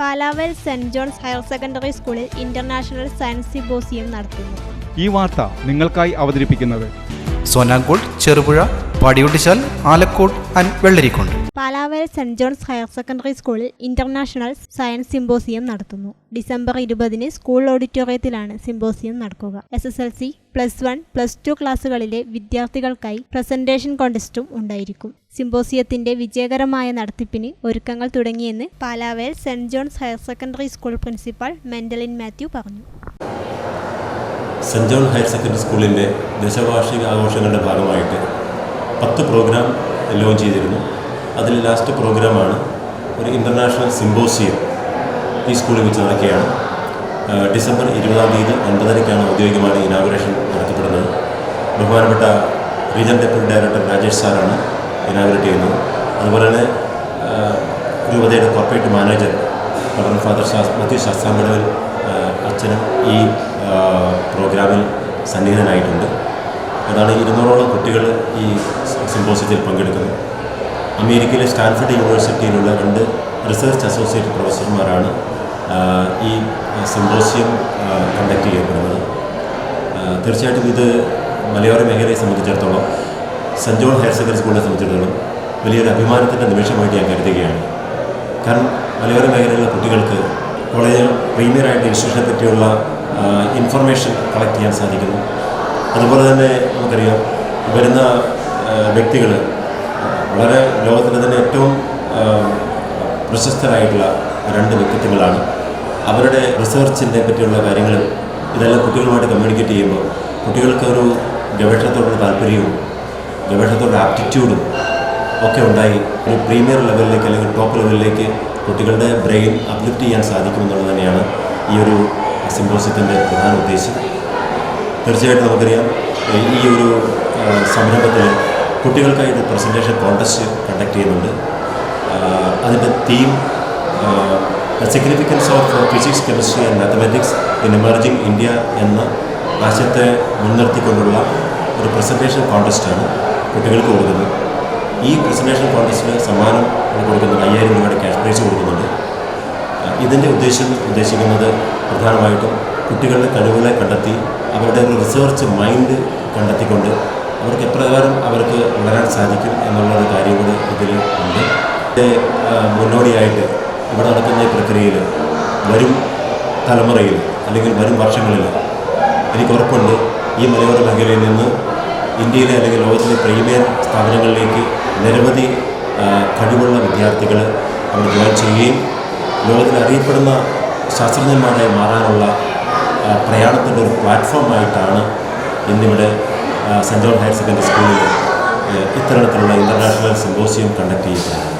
Palavayal saint John's higher secondary സ്കൂളിൽ international science symposium നടത്തുന്നു. ഈ വാർത്ത നിങ്ങൾക്കായി അവതരിപ്പിക്കുന്നത് സോനാങ്കോട് Cherupuzha Padiyottuchal Alakode and Vellarikundu. Palavayal saint John's higher secondary സ്കൂളിൽ ഇന്റർനാഷണൽ സയൻസ് സിമ്പോസിയം നടത്തുന്നു. ഡിസംബർ ഇരുപതിന് സ്കൂൾ ഓഡിറ്റോറിയത്തിലാണ് സിമ്പോസിയം നടക്കുക. S S L C plus one plus two ക്ലാസ്സുകളിലെ വിദ്യാർത്ഥികൾക്കായി പ്രസന്റേഷൻ കോണ്ടസ്റ്റും ഉണ്ടായിരിക്കും. സിമ്പോസിയത്തിന്റെ വിജയകരമായ നടത്തിപ്പിന് ഒരുക്കങ്ങൾ തുടങ്ങിയെന്ന് Palavayal Saint John's higher secondary school principal മെന്റലിൻ Mathew പറഞ്ഞു. സെന്റ് ജോൺ ഹയർ സെക്കൻഡറി സ്കൂളിന്റെ ദശവാർഷിക ആഘോഷങ്ങളുടെ ഭാഗമായിട്ട് പത്ത് പ്രോഗ്രാം ലോഞ്ച് ചെയ്തിരുന്നു. അതിൽ ലാസ്റ്റ് പ്രോഗ്രാമാണ് ഒരു ഇന്റർനാഷണൽ സിമ്പോസിയം ഈ സ്കൂളിൽ വെച്ച് നടക്കുകയാണ്. ഡിസംബർ ഇരുപതാം തീയതി ഒൻപതരയ്ക്കാണ് ഔദ്യോഗികമായി ഇനാഗുറേഷൻ നടത്തപ്പെടുന്നത്. ബഹുമാനപ്പെട്ട റീജിയൻ ഡെപ്യൂട്ടി ഡയറക്ടർ രാജേഷ് സാറാണ് ഇനാഗുറേറ്റ് ചെയ്യുന്നത്. അതുപോലെ തന്നെ രൂപതയുടെ corporate manager reverend father Mathew Sasthamkadavil അച്ഛനും ഈ പ്രോഗ്രാമിൽ സന്നിഹിതനായിട്ടുണ്ട്. അതാണ് ഇരുന്നൂറോളം കുട്ടികൾ ഈ സിമ്പോസിയത്തിൽ പങ്കെടുക്കുന്നു അമേരിക്കയിലെ സ്റ്റാൻഫോർഡ് യൂണിവേഴ്സിറ്റിയിലുള്ള രണ്ട് റിസർച്ച് അസോസിയേറ്റ് പ്രൊഫസർമാരാണ് ഈ സിമ്പോസിയം കണ്ടക്ട് ചെയ്യപ്പെടുന്നത്. തീർച്ചയായിട്ടും ഇത് മലയോര മേഖലയെ സംബന്ധിച്ചിടത്തോളം സെന്റ് ജോൺ ഹയർ സെക്കൻഡറി സ്കൂളിനെ സംബന്ധിച്ചിടത്തോളം വലിയൊരു അഭിമാനത്തിന്റെ നിമിഷമായിട്ട് ഞാൻ കരുതുകയാണ്. കാരണം മലയോര മേഖലയിലെ കുട്ടികൾക്ക് കോളേജ് പ്രീമിയറായിട്ട് ഇൻസ്റ്റിറ്റ്യൂഷനെ പറ്റിയുള്ള ഇൻഫർമേഷൻ കളക്ട് ചെയ്യാൻ സാധിക്കുന്നു. അതുപോലെ തന്നെ നമുക്കറിയാം വരുന്ന വ്യക്തികൾ വളരെ ലോകത്തിലെ തന്നെ ഏറ്റവും പ്രശസ്തരായിട്ടുള്ള രണ്ട് വ്യക്തിത്വങ്ങളാണ്. അവരുടെ റിസർച്ചിന്റെ പറ്റിയുള്ള കാര്യങ്ങൾ ഇതെല്ലാം കുട്ടികളുമായിട്ട് കമ്മ്യൂണിക്കേറ്റ് ചെയ്യുമ്പോൾ കുട്ടികൾക്ക് ഒരു ഗവേഷണത്തോടുള്ള താല്പര്യവും ഗവേഷണത്തോടുള്ള ആപ്റ്റിറ്റ്യൂഡും ഒക്കെ ഉണ്ടായി ഒരു പ്രീമിയർ ലെവലിലേക്ക് അല്ലെങ്കിൽ ടോപ്പ് ലെവലിലേക്ക് കുട്ടികളുടെ ബ്രെയിൻ അപ്ലിഫ്റ്റ് ചെയ്യാൻ സാധിക്കുമെന്നുള്ളത് തന്നെയാണ് ഈ ഒരു സിമ്പോസിയത്തിന്റെ പ്രധാന ഉദ്ദേശം. തീർച്ചയായിട്ടും നമുക്കറിയാം ഈ ഒരു ആഹ് സംരംഭത്തിൽ ഒരു പ്രസന്റേഷൻ കോൺടെസ്റ്റ് കണ്ടക്ട് ചെയ്യുന്നുണ്ട്. അതിന്റെ theme significance of physics chemistry and mathematics in emerging India എന്ന ആശയത്തെ മുൻനിർത്തിക്കൊണ്ടുള്ള ഒരു പ്രസന്റേഷൻ കോൺടെസ്റ്റാണ് കുട്ടികൾക്ക് കൊടുക്കുന്നത്. ഈ പ്രസന്റേഷൻ കോൺടെസ്റ്റിന് സമ്മാനം കൊടുക്കുന്നുണ്ട്. അയ്യായിരം രൂപയുടെ ക്യാഷ് പ്രൈസ് കൊടുക്കുന്നുണ്ട്. ഇതിന്റെ ഉദ്ദേശം ഉദ്ദേശിക്കുന്നത് പ്രധാനമായിട്ടും കുട്ടികളുടെ കഴിവുകളെ കണ്ടെത്തി അവരുടെ ഒരു റിസർച്ച് മൈൻഡ് കണ്ടെത്തിക്കൊണ്ട് അവർക്ക് എപ്രകാരം അവർക്ക് വളരാൻ സാധിക്കും എന്നുള്ള ഒരു കാര്യം കൂടി ഇതിൽ ഉണ്ട്. മുന്നോടിയായിട്ട് ഇവിടെ നടക്കുന്ന ഈ പ്രക്രിയയിൽ വരും തലമുറയിൽ അല്ലെങ്കിൽ വരും വർഷങ്ങളിൽ എനിക്ക് ഉറപ്പുണ്ട് ഈ മലയോര മേഖലയിൽ നിന്ന് ഇന്ത്യയിലെ അല്ലെങ്കിൽ ലോകത്തിലെ പ്രീമിയർ സ്ഥാപനങ്ങളിലേക്ക് നിരവധി കഴിവുള്ള വിദ്യാർത്ഥികൾ അവർ ജോയിൻ ചെയ്യുകയും ലോകത്തിൽ അറിയപ്പെടുന്ന ശാസ്ത്രജ്ഞന്മാരായി മാറാനുള്ള പ്രയാണത്തിന്റെ ഒരു പ്ലാറ്റ്ഫോമായിട്ടാണ് ഇന്നിവിടെ ആ, സെന്റ് ജോൺ ഹയർ സെക്കൻഡറി സ്കൂളിൽ ഇത്തരത്തിലുള്ള ഇന്റർനാഷണൽ സിമ്പോസിയം കണ്ടക്ട് ചെയ്തിട്ടുണ്ട്